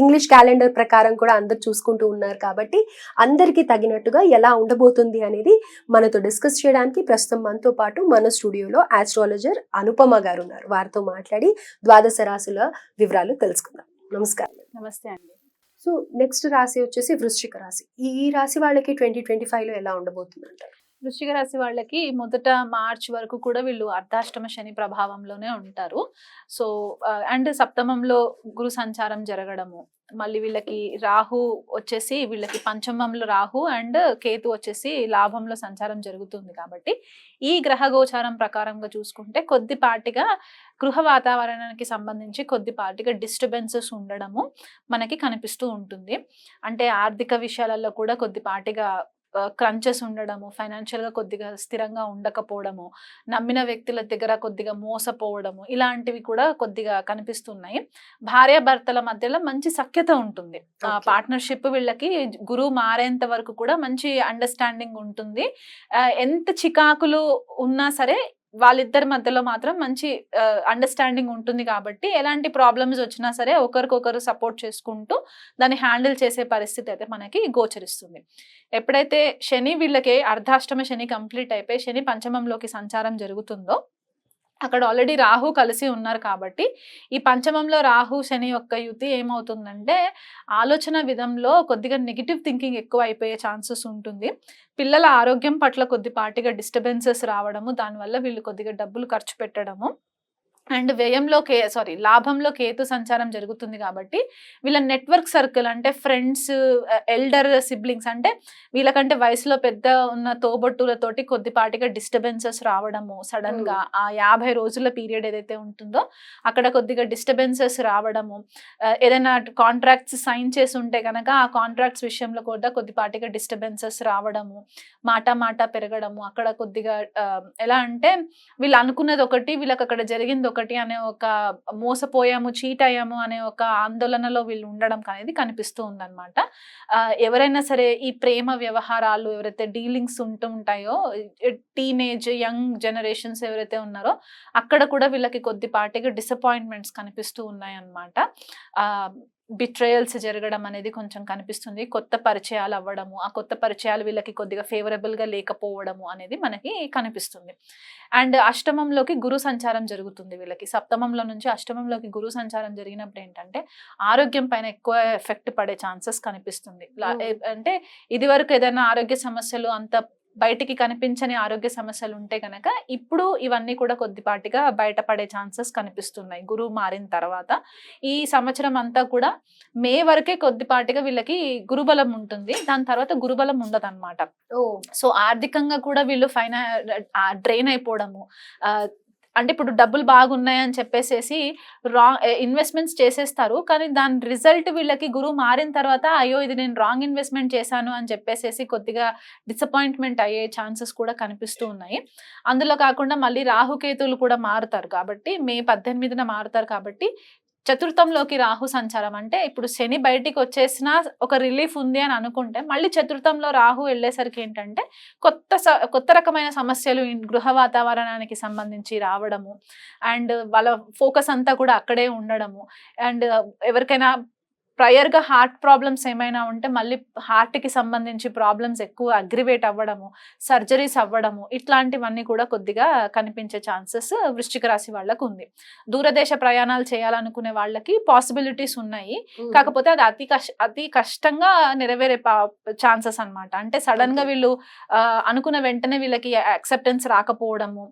English calendar ప్రకారం కూడా అందరు చూసుకుంటూ ఉన్నారు కాబట్టి అందరికీ తగినట్టుగా ఎలా ఉండబోతుంది అనేది మనతో డిస్కస్ చేయడానికి ప్రస్తుతం మనతో పాటు మన స్టూడియోలో ఆస్ట్రాలజర్ అనుపమ గారు ఉన్నారు. వారితో మాట్లాడి ద్వాదశ రాశుల వివరాలు తెలుసుకుందాం. నమస్కారం. నమస్తే అండి. సో నెక్స్ట్ రాశి వచ్చేసి వృశ్చిక రాశి. ఈ రాశి వాళ్ళకి ట్వంటీ ట్వంటీ ఫైవ్లో ఎలా ఉండబోతుంది అంటారు వృశ్చిక రాశి వాళ్ళకి మొదట మార్చ్ వరకు కూడా వీళ్ళు అర్ధాష్టమ శని ప్రభావంలోనే ఉంటారు. సో అండ్ సప్తమంలో గురు సంచారం జరగడము. మళ్ళీ వీళ్ళకి రాహు వచ్చేసి వీళ్ళకి పంచమంలో రాహు అండ్ కేతు వచ్చేసి లాభంలో సంచారం జరుగుతుంది కాబట్టి ఈ గ్రహ గోచారం ప్రకారంగా చూసుకుంటే కొద్దిపాటిగా గృహ వాతావరణానికి సంబంధించి కొద్దిపాటిగా డిస్టర్బెన్సెస్ ఉండడము మనకి కనిపిస్తూ ఉంటుంది. అంటే ఆర్థిక విషయాలలో కూడా కొద్దిపాటిగా క్రంచెస్ ఉండడము ఫైనాన్షియల్గా కొద్దిగా స్థిరంగా ఉండకపోవడము నమ్మిన వ్యక్తుల దగ్గర కొద్దిగా మోసపోవడము ఇలాంటివి కూడా కొద్దిగా కనిపిస్తున్నాయి. భార్యాభర్తల మధ్యలో మంచి సఖ్యత ఉంటుంది. పార్ట్నర్షిప్ వీళ్ళకి గురువు మారేంత వరకు కూడా మంచి అండర్స్టాండింగ్ ఉంటుంది. ఎంత చికాకులు ఉన్నా సరే వాళ్ళిద్దరి మధ్యలో మాత్రం మంచి అండర్స్టాండింగ్ ఉంటుంది కాబట్టి ఎలాంటి ప్రాబ్లమ్స్ వచ్చినా సరే ఒకరికొకరు సపోర్ట్ చేసుకుంటూ దాన్ని హ్యాండిల్ చేసే పరిస్థితి అయితే మనకి గోచరిస్తుంది. ఎప్పుడైతే శని వీళ్ళకి అర్ధాష్టమ శని కంప్లీట్ అయిపోయి శని పంచమంలోకి సంచారం జరుగుతుందో అక్కడ ఆల్రెడీ రాహు కలిసి ఉన్నారు కాబట్టి ఈ పంచమంలో రాహు శని యొక్క యుతి ఏమవుతుందంటే ఆలోచన విధంలో కొద్దిగా నెగిటివ్ థింకింగ్ ఎక్కువ అయిపోయే ఛాన్సెస్ ఉంటుంది. పిల్లల ఆరోగ్యం పట్ల కొద్దిపాటిగా డిస్టర్బెన్సెస్ రావడము దానివల్ల వీళ్ళు కొద్దిగా డబ్బులు ఖర్చు పెట్టడము. అండ్ వ్యయంలో కే సారీ లాభంలో కేతు సంచారం జరుగుతుంది కాబట్టి వీళ్ళ నెట్వర్క్ సర్కిల్ అంటే ఫ్రెండ్స్ ఎల్డర్ సిబ్లింగ్స్ అంటే వీళ్ళకంటే వయసులో పెద్ద ఉన్న తోబొట్టులతోటి కొద్దిపాటిగా డిస్టర్బెన్సెస్ రావడము సడన్గా ఆ యాభై రోజుల పీరియడ్ ఏదైతే ఉంటుందో అక్కడ కొద్దిగా డిస్టర్బెన్సెస్ రావడము ఏదైనా కాంట్రాక్ట్స్ సైన్ చేసి ఉంటే కనుక ఆ కాంట్రాక్ట్స్ విషయంలో కూడా కొద్దిపాటిగా డిస్టర్బెన్సెస్ రావడము మాట మాట పెరగడము అక్కడ కొద్దిగా ఎలా అంటే వీళ్ళు అనుకున్నది ఒకటి వీళ్ళకి అక్కడ జరిగింది ఒకటి ఒకటి అనే ఒక మోసపోయాము చీట్ అయ్యాము అనే ఒక ఆందోళనలో వీళ్ళు ఉండడం అనేది కనిపిస్తూ ఉందన్నమాట. ఎవరైనా సరే ఈ ప్రేమ వ్యవహారాలు ఎవరైతే డీలింగ్స్ ఉంటూ ఉంటాయో టీనేజ్ యంగ్ జనరేషన్స్ ఎవరైతే ఉన్నారో అక్కడ కూడా వీళ్ళకి కొద్దిపాటిగా డిసప్పాయింట్మెంట్స్ కనిపిస్తూ ఉన్నాయన్నమాట. బిట్రయల్స్ జరగడం అనేది కొంచెం కనిపిస్తుంది. కొత్త పరిచయాలు అవ్వడము ఆ కొత్త పరిచయాలు వీళ్ళకి కొద్దిగా favorable గా లేకపోవడము అనేది మనకి కనిపిస్తుంది. అండ్ అష్టమంలోకి గురు సంచారం జరుగుతుంది వీళ్ళకి. సప్తమంలో నుంచి అష్టమంలోకి గురు సంచారం జరిగినప్పుడు ఏంటంటే ఆరోగ్యం పైన ఎక్కువ ఎఫెక్ట్ పడే ఛాన్సెస్ కనిపిస్తుంది. అంటే ఇది వరకు ఏదైనా ఆరోగ్య సమస్యలు అంత బయటికి కనిపించని ఆరోగ్య సమస్యలు ఉంటే గనక ఇప్పుడు ఇవన్నీ కూడా కొద్దిపాటిగా బయటపడే ఛాన్సెస్ కనిపిస్తున్నాయి. గురువు మారిన తర్వాత ఈ సంవత్సరం అంతా కూడా మే వరకే కొద్దిపాటిగా వీళ్ళకి గురుబలం ఉంటుంది. దాని తర్వాత గురుబలం ఉండదు అనమాట ఓ. సో ఆర్థికంగా కూడా వీళ్ళు ఫైనా డ్రైన్ అయిపోవడము అంటే ఇప్పుడు డబ్బులు బాగున్నాయని చెప్పేసేసి రాంగ్ ఇన్వెస్ట్మెంట్స్ చేసేస్తారు. కానీ దాని రిజల్ట్ వీళ్ళకి గురువు మారిన తర్వాత అయ్యో ఇది నేను రాంగ్ ఇన్వెస్ట్మెంట్ చేశాను అని చెప్పేసేసి కొద్దిగా డిసప్పాయింట్మెంట్ అయ్యే ఛాన్సెస్ కూడా కనిపిస్తూ ఉన్నాయి. అందులో కాకుండా మళ్ళీ రాహుకేతువులు కూడా మారుతారు కాబట్టి మే పద్దెనిమిదిన మారుతారు కాబట్టి చతుర్థంలోకి రాహు సంచారం. అంటే ఇప్పుడు శని బయటికి వచ్చేసినా ఒక రిలీఫ్ ఉంది అని అనుకుంటే మళ్ళీ చతుర్థంలో రాహు వెళ్ళేసరికి ఏంటంటే కొత్త స- కొత్త రకమైన సమస్యలు గృహ వాతావరణానికి సంబంధించి రావడము. అండ్ వాళ్ళ ఫోకస్ అంతా కూడా అక్కడే ఉండడము. అండ్ ఎవరికైనా ప్రయర్గా హార్ట్ ప్రాబ్లమ్స్ ఏమైనా ఉంటే మళ్ళీ హార్ట్కి సంబంధించి ప్రాబ్లమ్స్ ఎక్కువ అగ్రివేట్ అవ్వడము సర్జరీస్ అవ్వడము ఇట్లాంటివన్నీ కూడా కొద్దిగా కనిపించే ఛాన్సెస్ వృశ్చిక రాశి వాళ్ళకు ఉంది. దూరదేశ ప్రయాణాలు చేయాలనుకునే వాళ్ళకి పాసిబిలిటీస్ ఉన్నాయి. కాకపోతే అది అతి కష్ట అతి కష్టంగా నెరవేరే ఛాన్సెస్ అన్నమాట. అంటే సడన్గా. వీళ్ళు అనుకున్న వెంటనే వీళ్ళకి యాక్సెప్టెన్స్ రాకపోవడము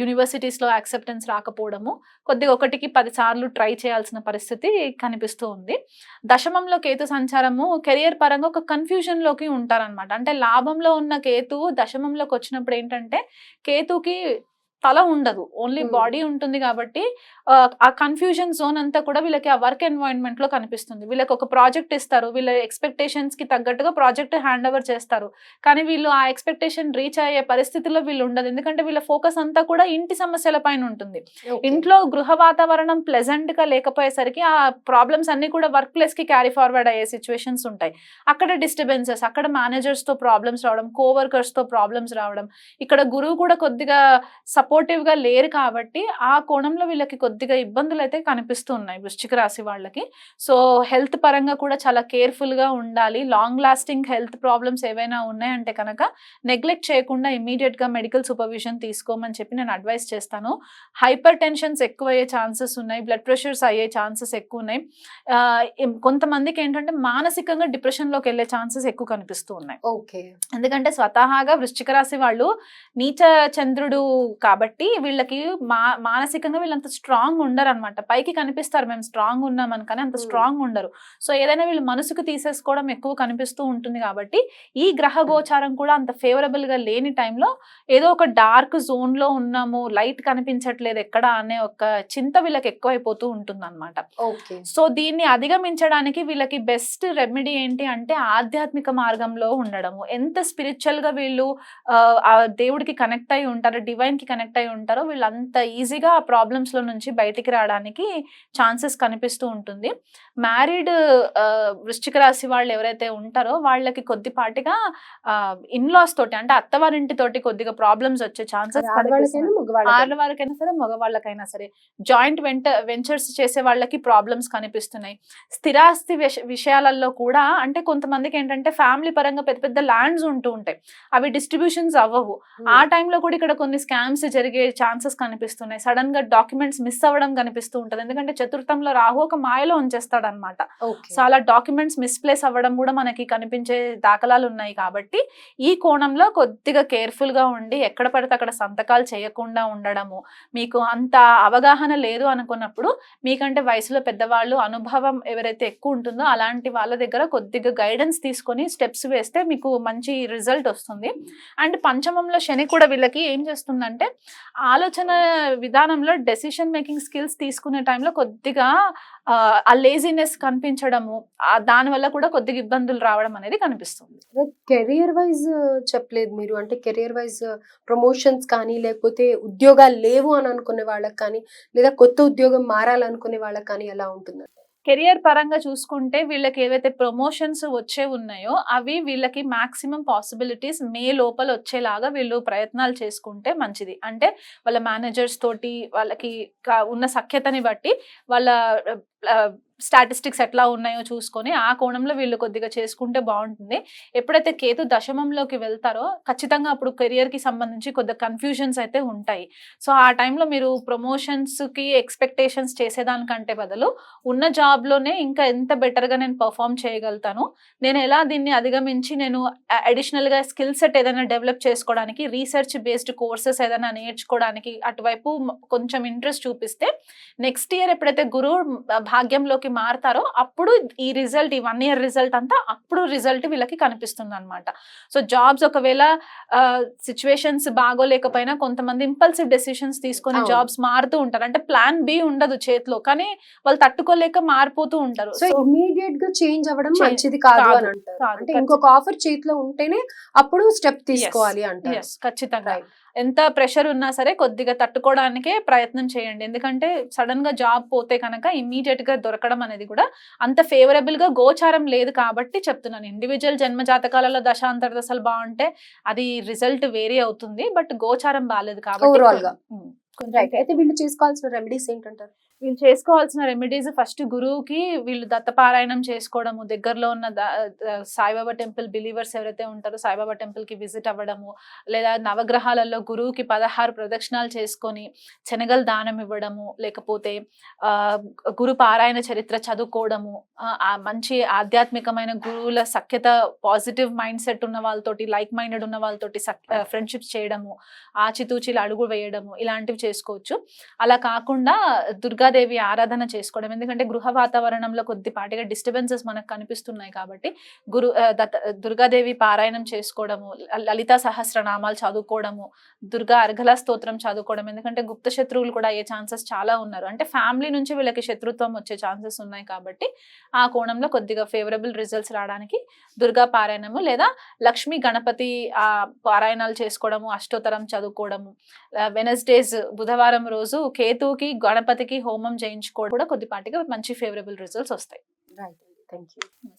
యూనివర్సిటీస్లో యాక్సెప్టెన్స్ రాకపోవడము కొద్దిగా ఒకటికి పది సార్లు ట్రై చేయాల్సిన పరిస్థితి కనిపిస్తూ ఉంది. దశమంలో కేతు సంచారము కెరియర్ పరంగా ఒక కన్ఫ్యూజన్లోకి అంటే లాభంలో ఉన్న కేతు దశమంలోకి వచ్చినప్పుడు ఏంటంటే కేతుకి తల ఉండదు. ఓన్లీ. బాడీ ఉంటుంది కాబట్టి ఆ, కన్ఫ్యూజన్ జోన్ అంతా కూడా వీళ్ళకి ఆ వర్క్ ఎన్వైరన్మెంట్లో కనిపిస్తుంది. వీళ్ళకి ఒక ప్రాజెక్ట్ ఇస్తారు. వీళ్ళ ఎక్స్పెక్టేషన్స్కి తగ్గట్టుగా ప్రాజెక్ట్ హ్యాండ్ ఓవర్ చేస్తారు. కానీ వీళ్ళు ఆ ఎక్స్పెక్టేషన్ రీచ్ అయ్యే పరిస్థితిలో వీళ్ళు ఉండదు. ఎందుకంటే వీళ్ళ ఫోకస్ అంతా కూడా ఇంటి సమస్యల పైన ఉంటుంది. ఇంట్లో గృహ వాతావరణం ప్లెజెంట్గా లేకపోయేసరికి ఆ ప్రాబ్లమ్స్ అన్ని కూడా వర్క్ ప్లేస్కి క్యారీ ఫార్వర్డ్ అయ్యే సిచ్యువేషన్స్ ఉంటాయి. అక్కడ డిస్టర్బెన్సెస్ అక్కడ మేనేజర్స్తో ప్రాబ్లమ్స్ రావడం కోవర్కర్స్తో ప్రాబ్లమ్స్ రావడం ఇక్కడ గురువు కూడా కొద్దిగా గా లేరు కాబట్టి ఆ కోణంలో వీళ్ళకి కొద్దిగా ఇబ్బందులు అయితే కనిపిస్తూ ఉన్నాయి వృశ్చిక రాశి వాళ్ళకి. సో హెల్త్ పరంగా కూడా చాలా కేర్ఫుల్గా ఉండాలి. లాంగ్ లాస్టింగ్ హెల్త్ ప్రాబ్లమ్స్ ఏవైనా ఉన్నాయంటే కనుక నెగ్లెక్ట్ చేయకుండా ఇమీడియట్గా మెడికల్ సూపర్విజన్ తీసుకోమని చెప్పి నేను అడ్వైస్ చేస్తాను. హైపర్ టెన్షన్స్ ఎక్కువ అయ్యే ఛాన్సెస్ ఉన్నాయి. బ్లడ్ ప్రెషర్స్ అయ్యే ఛాన్సెస్ ఎక్కువ ఉన్నాయి. కొంతమందికి ఏంటంటే మానసికంగా డిప్రెషన్లోకి వెళ్ళే ఛాన్సెస్ ఎక్కువ కనిపిస్తూ ఉన్నాయి. ఓకే. ఎందుకంటే స్వతహాగా వృశ్చిక రాశి వాళ్ళు నీచ చంద్రుడు కాబట్టి వీళ్ళకి మా మానసికంగా వీళ్ళంత స్ట్రాంగ్ ఉండరు అనమాట పైకి కనిపిస్తారు మేము స్ట్రాంగ్ ఉన్నామని కానీ అంత. స్ట్రాంగ్ ఉండరు. సో ఏదైనా వీళ్ళు మనసుకు తీసేసుకోవడం ఎక్కువ కనిపిస్తూ ఉంటుంది కాబట్టి ఈ గ్రహ గోచారం కూడా అంత ఫేవరబుల్గా లేని టైంలో ఏదో ఒక డార్క్ జోన్లో ఉన్నాము లైట్ కనిపించట్లేదు ఎక్కడ అనే ఒక చింత వీళ్ళకి ఎక్కువైపోతూ ఉంటుంది అనమాట ఓకే. సో దీన్ని అధిగమించడానికి వీళ్ళకి బెస్ట్ రెమెడీ ఏంటి అంటే ఆధ్యాత్మిక మార్గంలో ఉండడము. ఎంత స్పిరిచువల్గా వీళ్ళు దేవుడికి కనెక్ట్ అయి ఉంటారో డివైన్కి కనెక్ట్ అయి ఉంటారో వీళ్ళు అంత ఈజీగా ఆ ప్రాబ్లమ్స్లో నుంచి బయటికి రావడానికి ఛాన్సెస్ కనిపిస్తూ ఉంటుంది. మ్యారీడ్ వృశ్చిక రాశి వాళ్ళు ఎవరైతే ఉంటారో వాళ్ళకి కొద్దిపాటిగా ఇన్లాస్ తోటి అంటే అత్తవారింటి తోటి కొద్దిగా ప్రాబ్లమ్స్ వచ్చే ఛాన్సెస్ ఆడవాళ్ళకైనా సరే మగవాళ్ళకైనా సరే జాయింట్ వెంట వెంచర్స్ చేసే వాళ్ళకి ప్రాబ్లమ్స్ కనిపిస్తున్నాయి. స్థిరాస్తి విష- విషయాలలో కూడా అంటే కొంతమందికి ఏంటంటే ఫ్యామిలీ పరంగా పెద్ద పెద్ద ల్యాండ్స్ ఉంటూ ఉంటాయి. అవి డిస్ట్రిబ్యూషన్స్ అవ్వవు. ఆ టైంలో కూడా ఇక్కడ కొన్ని స్కామ్స్ జరిగే ఛాన్సెస్ కనిపిస్తున్నాయి. సడన్గా డాక్యుమెంట్స్ మిస్ అవ్వడం కనిపిస్తూ ఉంటుంది. ఎందుకంటే చతుర్థంలో రాహు ఒక మాయలో ఉంచేస్తాడు అనమాట సో అలా డాక్యుమెంట్స్ మిస్ప్లేస్ అవ్వడం కూడా మనకి కనిపించే దాఖలాలు ఉన్నాయి కాబట్టి ఈ కోణంలో కొద్దిగా కేర్ఫుల్గా ఉండి ఎక్కడ పడితే అక్కడ సంతకాలు చేయకుండా ఉండడము మీకు అంత అవగాహన లేదు అనుకున్నప్పుడు మీకంటే వయసులో పెద్దవాళ్ళు అనుభవం ఎవరైతే ఎక్కువ ఉంటుందో అలాంటి వాళ్ళ దగ్గర కొద్దిగా గైడెన్స్ తీసుకొని స్టెప్స్ వేస్తే మీకు మంచి రిజల్ట్ వస్తుంది. అండ్ పంచమంలో శని కూడా వీళ్ళకి ఏం చేస్తుందంటే ఆలోచన విధానంలో డెసిషన్ మేకింగ్ స్కిల్స్ తీసుకునే టైంలో కొద్దిగా ఆ, లేజినెస్ కనిపించడము దానివల్ల కూడా కొద్దిగా ఇబ్బందులు రావడం అనేది కనిపిస్తుంది. కెరియర్ వైజ్ చెప్పలేదు మీరు. అంటే కెరియర్ వైజ్ ప్రమోషన్స్ కానీ లేకపోతే ఉద్యోగాలు లేవు అని అనుకునే వాళ్ళకి కానీ లేదా కొత్త ఉద్యోగం మారాలనుకునే వాళ్ళకి కానీ ఎలా ఉంటుంది కెరియర్ పరంగా చూసుకుంటే వీళ్ళకి ఏవైతే ప్రమోషన్స్ వచ్చే ఉన్నాయో అవి వీళ్ళకి మాక్సిమం పాసిబిలిటీస్ మే లోపల వచ్చేలాగా వీళ్ళు ప్రయత్నాలు చేసుకుంటే మంచిది. అంటే వాళ్ళ మేనేజర్స్ తోటి వాళ్ళకి ఉన్న సఖ్యతని బట్టి వాళ్ళ స్టాటిస్టిక్స్ ఎట్లా ఉన్నాయో చూసుకొని ఆ కోణంలో వీళ్ళు కొద్దిగా చేసుకుంటే బాగుంటుంది. ఎప్పుడైతే కేతు దశమంలోకి వెళ్తారో ఖచ్చితంగా అప్పుడు కెరియర్కి సంబంధించి కొద్దిగా కన్ఫ్యూజన్స్ అయితే ఉంటాయి. సో ఆ టైంలో మీరు ప్రమోషన్స్కి ఎక్స్పెక్టేషన్స్ చేసేదానికంటే బదులు ఉన్న జాబ్లోనే ఇంకా ఎంత బెటర్గా నేను పర్ఫామ్ చేయగలుగుతాను? నేను ఎలా దీన్ని అధిగమించి నేను అడిషనల్గా స్కిల్ సెట్ ఏదైనా డెవలప్ చేసుకోవడానికి రీసెర్చ్ బేస్డ్ కోర్సెస్ ఏదైనా నేర్చుకోవడానికి అటువైపు కొంచెం ఇంట్రెస్ట్ చూపిస్తే నెక్స్ట్ ఇయర్ ఎప్పుడైతే గురువు భాగ్యంలోకి భాగ్యంలోకి మారతారో అప్పుడు ఈ రిజల్ట్ ఈ వన్ ఇయర్ రిజల్ట్ అంతా అప్పుడు రిజల్ట్ వీళ్ళకి కనిపిస్తుంది అనమాట సో జాబ్స్ ఒకవేళ సిచ్యువేషన్స్ బాగోలేకపోయినా కొంతమంది ఇంపల్సివ్ డెసిషన్స్ తీసుకొని. జాబ్స్ మారుతూ ఉంటారు. అంటే ప్లాన్ బి ఉండదు చేతిలో కానీ వాళ్ళు తట్టుకోలేక మారిపోతూ ఉంటారు. సో ఇమీడియట్గా చేంజ్ అవ్వడం మంచిది కాదు అని అంటారు. అంటే ఇంకొక ఆఫర్ చేతిలో ఉంటేనే అప్పుడు స్టెప్ తీసుకోవాలి అంటారు. Yes, ఖచ్చితంగా. ఎంత ప్రెషర్ ఉన్నా సరే కొద్దిగా తట్టుకోవడానికే ప్రయత్నం చేయండి. ఎందుకంటే సడన్గా జాబ్ పోతే కనుక ఇమీడియట్గా దొరకడం అనేది కూడా అంత ఫేవరబుల్గా గోచారం లేదు కాబట్టి చెప్తున్నాను. ఇండివిజువల్ జన్మ జాతకాలలో దశాంతర దశలు బాగుంటే అది రిజల్ట్ వేరీ అవుతుంది. బట్ గోచారం బాగాలేదు కాబట్టి అయితే వీళ్ళు చేసుకోవాల్సిన రెమెడీస్ ఏంటంటారు? వీళ్ళు చేసుకోవాల్సిన రెమెడీస్ ఫస్ట్ గురువుకి వీళ్ళు దత్తపారాయణం చేసుకోవడము దగ్గరలో ఉన్న సాయిబాబా టెంపుల్ బిలీవర్స్ ఎవరైతే ఉంటారో సాయిబాబా టెంపుల్కి విజిట్ అవ్వడము లేదా నవగ్రహాలలో గురువుకి పదహారు ప్రదక్షిణాలు చేసుకొని శనగలు దానం ఇవ్వడము లేకపోతే గురు పారాయణ చరిత్ర చదువుకోవడము మంచి ఆధ్యాత్మికమైన గురువుల సఖ్యత పాజిటివ్ మైండ్ సెట్ ఉన్న వాళ్ళతోటి లైక్ మైండెడ్ ఉన్న వాళ్ళతోటి ఫ్రెండ్షిప్స్ చేయడము ఆచితూచిలు అడుగు వేయడము ఇలాంటివి చేసుకోవచ్చు. అలా కాకుండా దుర్గా దుర్గాదేవి ఆరాధన చేసుకోవడం. ఎందుకంటే గృహ వాతావరణంలో కొద్దిపాటిగా డిస్టర్బెన్సెస్ మనకు కనిపిస్తున్నాయి కాబట్టి గురు దత్త దుర్గాదేవి పారాయణం చేసుకోవడము ల- లలితా సహస్రనామాలు చదువుకోవడము దుర్గా అర్ఘల స్తోత్రం చదువుకోవడం. ఎందుకంటే గుప్త శత్రువులు కూడా అయ్యే ఛాన్సెస్ చాలా ఉన్నారు. అంటే ఫ్యామిలీ నుంచి వీళ్ళకి శత్రుత్వం వచ్చే ఛాన్సెస్ ఉన్నాయి కాబట్టి ఆ కోణంలో కొద్దిగా ఫేవరబుల్ రిజల్ట్స్ రావడానికి దుర్గా పారాయణము లేదా లక్ష్మీ గణపతి ఆ పారాయణాలు చేసుకోవడము అష్టోత్తరం చదువుకోవడము వెనస్డేస్ బుధవారం రోజు కేతుకి గణపతికి హోమం చేయించుకోవడం కూడా కొద్దిపాటిగా మంచి ఫేవరబుల్ రిజల్ట్స్ వస్తాయి. Right thank you